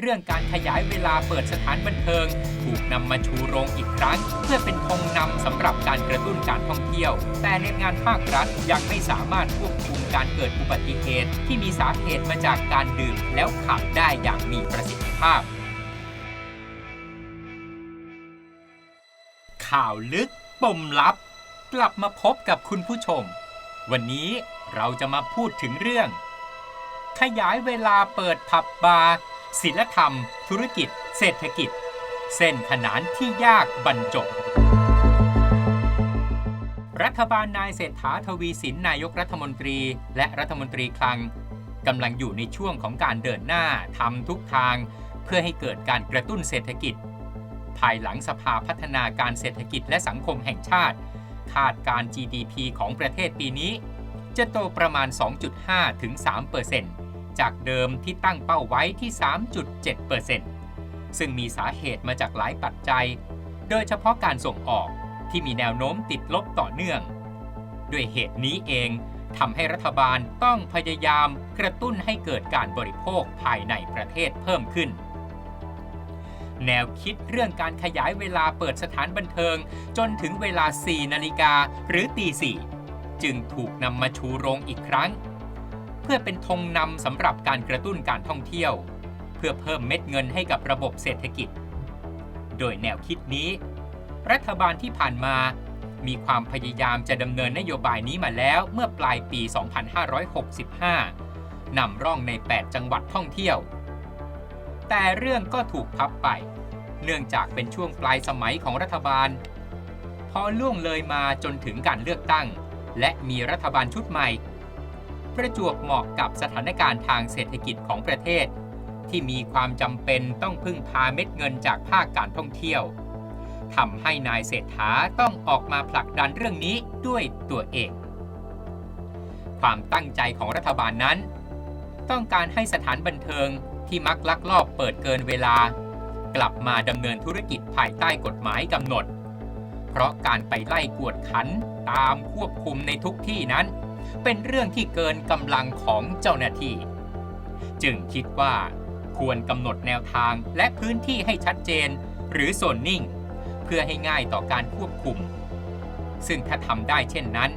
เรื่องการขยายเวลาเปิดสถานบันเทิง ถูกนำมาชูโรงอีกครั้ง เพื่อเป็นธงนำสำหรับการกระตุ้นการท่องเที่ยว แต่ในงานภาครัฐยังไม่สามารถควบคุมการเกิดอุบัติเหตุ ที่มีสาเหตุมาจากการดื่มแล้วขับได้อย่างมีประสิทธิภาพ ข่าวลึกปมลับ กลับมาพบกับคุณผู้ชม วันนี้เราจะมาพูดถึงเรื่อง ขยายเวลาเปิดผับบาร์ ศิลธรรม ธุรกิจ เศรษฐกิจ เส้นขนานที่ยากบรรจบ รัฐบาลนายเศรษฐาทวีสินนายกรัฐมนตรี และรัฐมนตรีคลังกำลังอยู่ในช่วงของการเดินหน้าทำทุกทาง เพื่อให้เกิดการกระตุ้นเศรษฐกิจ ภายหลังสภาพัฒนาการเศรษฐกิจและสังคมแห่งชาติ คาดการ GDP ของประเทศปีนี้ จะโตประมาณ 2.5 ถึง 3% จากเดิมที่ตั้งเป้าไว้ที่ 3.7%ซึ่งมีสาเหตุมาจากหลายปัจจัย โดยเฉพาะการส่งออกที่มีแนวโน้มติดลบต่อเนื่อง ด้วยเหตุนี้เองทำให้รัฐบาลต้องพยายามกระตุ้นให้เกิดการบริโภคภายในประเทศเพิ่มขึ้น แนวคิดเรื่องการขยายเวลาเปิดสถานบันเทิงจนถึงเวลา 4 นาฬิกาหรือตีสี่จึงถูกนำมาชูโรงอีกครั้ง เพื่อเป็นธงนำสำหรับการกระตุ้นการท่องเที่ยว เพื่อเพิ่มเม็ดเงินให้กับระบบเศรษฐกิจ โดยแนวคิดนี้ รัฐบาลที่ผ่านมา มีความพยายามจะดำเนินนโยบายนี้มาแล้วเมื่อปลายปี 2565 นำร่องใน 8 จังหวัดท่องเที่ยว แต่เรื่องก็ถูกพับไป เนื่องจากเป็นช่วงปลายสมัยของรัฐบาล พอล่วงเลยมาจนถึงการเลือกตั้ง และมีรัฐบาลชุดใหม่ ประจวบเหมาะกับสถานการณ์ทางเศรษฐกิจของประเทศ ที่มีความจำเป็นต้องพึ่งพาเม็ดเงินจากภาคการท่องเที่ยวทำให้นายเศรษฐาต้องออกมาผลักดันเรื่องนี้ด้วยตัวเอง ความตั้งใจของรัฐบาลนั้น ต้องการให้สถานบันเทิงที่มักลักลอบเปิดเกินเวลา กลับมาดำเนินธุรกิจภายใต้กฎหมายกำหนด เพราะการไปไล่กวดขันตามควบคุมในทุกที่นั้น เป็นเรื่องที่เกินกำลังของเจ้าหน้าที่ จึงคิดว่าควรกำหนดแนวทางและพื้นที่ให้ชัดเจน หรือโซนนิ่ง เพื่อให้ง่ายต่อการควบคุม ซึ่งถ้าทำได้เช่นนั้น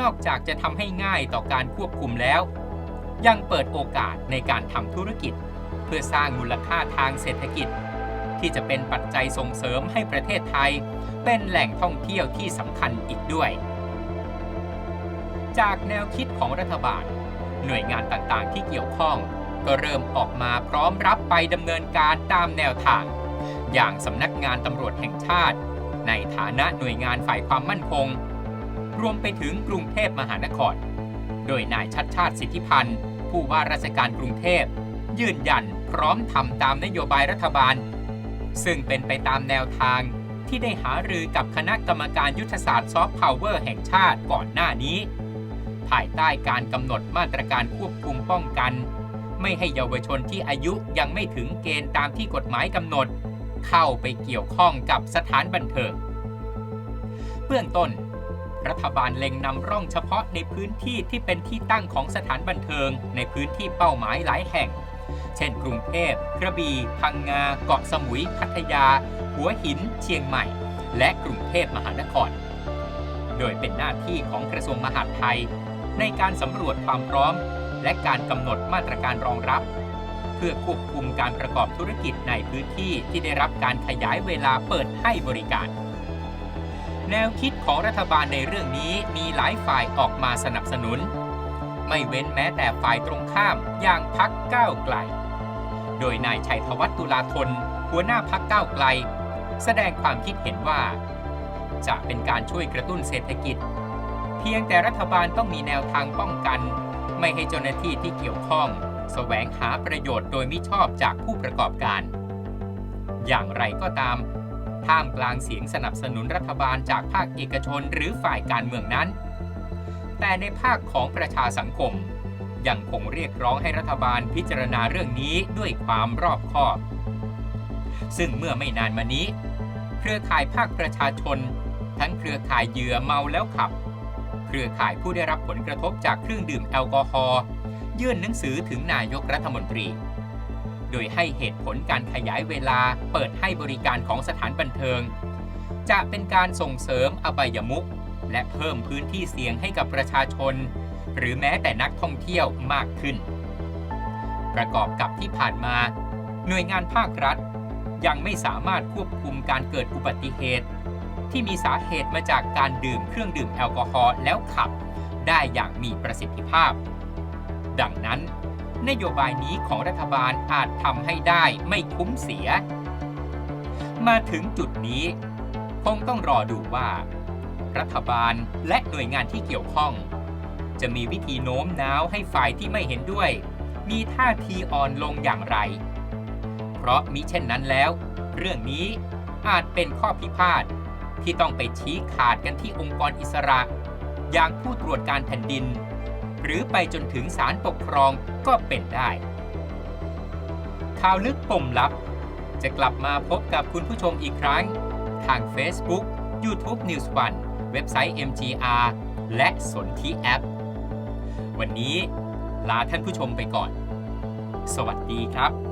นอกจากจะทำให้ง่ายต่อการควบคุมแล้ว ยังเปิดโอกาสในการทำธุรกิจ เพื่อสร้างมูลค่าทางเศรษฐกิจ ที่จะเป็นปัจจัยส่งเสริมให้ประเทศไทย เป็นแหล่งท่องเที่ยวที่สำคัญอีกด้วย จากแนวคิดของรัฐบาล หน่วยงานต่างๆ ที่เกี่ยวข้อง ก็เริ่มออกมาพร้อมรับไปดำเนินการตามแนวทาง อย่างสำนักงานตำรวจแห่งชาติ ในฐานะหน่วยงานฝ่ายความมั่นคง รวมไปถึงกรุงเทพมหานคร โดยนายชัดชาติสิทธิพันธ์ ผู้ว่าราชการกรุงเทพ ยืนยันพร้อมทำตามนโยบายรัฐบาล ซึ่งเป็นไปตามแนวทางที่ได้หารือกับคณะกรรมการยุทธศาสตร์ซอฟต์พาวเวอร์แห่งชาติก่อนหน้านี้ ภายใต้การกำหนดมาตรการควบคุมป้องกัน ไม่ให้เยาวชนที่อายุยังไม่ถึงเกณฑ์ตามที่กฎหมายกำหนด เข้าไปเกี่ยวข้องกับสถานบันเทิงเบื้องต้น รัฐบาลเล็งนำร่องเฉพาะในพื้นที่ที่เป็นที่ตั้งของสถานบันเทิง ในพื้นที่เป้าหมายหลายแห่ง เช่น กรุงเทพกระบี่พังงา เกาะสมุย พัทยา หัวหิน เชียงใหม่ และกรุงเทพมหานคร โดยเป็นหน้าที่ของกระทรวงมหาดไทย ในการสำรวจความพร้อม และการกำหนดมาตรการรองรับ เพื่อควบคุมการประกอบธุรกิจในพื้นที่ที่ได้รับการขยายเวลาเปิดให้บริการ แนวคิดของรัฐบาลในเรื่องนี้มีหลายฝ่ายออกมาสนับสนุน ไม่เว้นแม้แต่ฝ่ายตรงข้ามอย่างพักก้าวไกล โดยนายชัยธวัฒน์ตุลาธนหัวหน้าพักก้าวไกล แสดงความคิดเห็นว่า จะเป็นการช่วยกระตุ้นเศรษฐกิจ พียงแต่รัฐบาลต้องมีแนวทางป้องกัน ไม่ให้เจ้าหน้าที่ที่เกี่ยวข้อง แสวงหาประโยชน์โดยมิชอบจากผู้ประกอบการ อย่างไรก็ตาม ท่ามกลางเสียงสนับสนุนรัฐบาลจากภาคเอกชนหรือฝ่ายการเมืองนั้น แต่ในภาคของประชาสังคม ยังคงเรียกร้องให้รัฐบาลพิจารณาเรื่องนี้ด้วยความรอบคอบ ซึ่งเมื่อไม่นานมานี้ เครือข่ายภาคประชาชน ทั้งเครือข่ายเหยื่อเมาแล้วขับ เครือข่ายผู้ได้รับผลกระทบจากเครื่องดื่มแอลกอฮอล์ยื่นหนังสือถึงนายกรัฐมนตรี โดยให้เหตุผลการขยายเวลาเปิดให้บริการของสถานบันเทิง จะเป็นการส่งเสริมอบายมุขและเพิ่มพื้นที่เสี่ยงให้กับประชาชน หรือแม้แต่นักท่องเที่ยวมากขึ้น ประกอบกับที่ผ่านมา หน่วยงานภาครัฐ ยังไม่สามารถควบคุมการเกิดอุบัติเหตุ ที่มีสาเหตุมาจากการดื่มเครื่องดื่มแอลกอฮอล์แล้วขับ ได้อย่างมีประสิทธิภาพ ดังนั้น นโยบายนี้ของรัฐบาลอาจทำให้ได้ไม่คุ้มเสีย มาถึงจุดนี้ คงต้องรอดูว่า รัฐบาลและหน่วยงานที่เกี่ยวข้อง จะมีวิธีโน้มน้าวให้ฝ่ายที่ไม่เห็นด้วย มีท่าทีอ่อนลงอย่างไร เพราะมิเช่นนั้นแล้ว เรื่องนี้อาจเป็นข้อพิพาท ที่ต้องไปชี้ขาดกันที่องค์กรอิสระ อย่างผู้ตรวจการแผ่นดิน หรือไปจนถึงศาลปกครองก็เป็นได้ ข่าวลึกปมลับ จะกลับมาพบกับคุณผู้ชมอีกครั้ง ทาง Facebook YouTube News One เว็บไซต์ MGR และสนธิแอป วันนี้ลาท่านผู้ชมไปก่อน สวัสดีครับ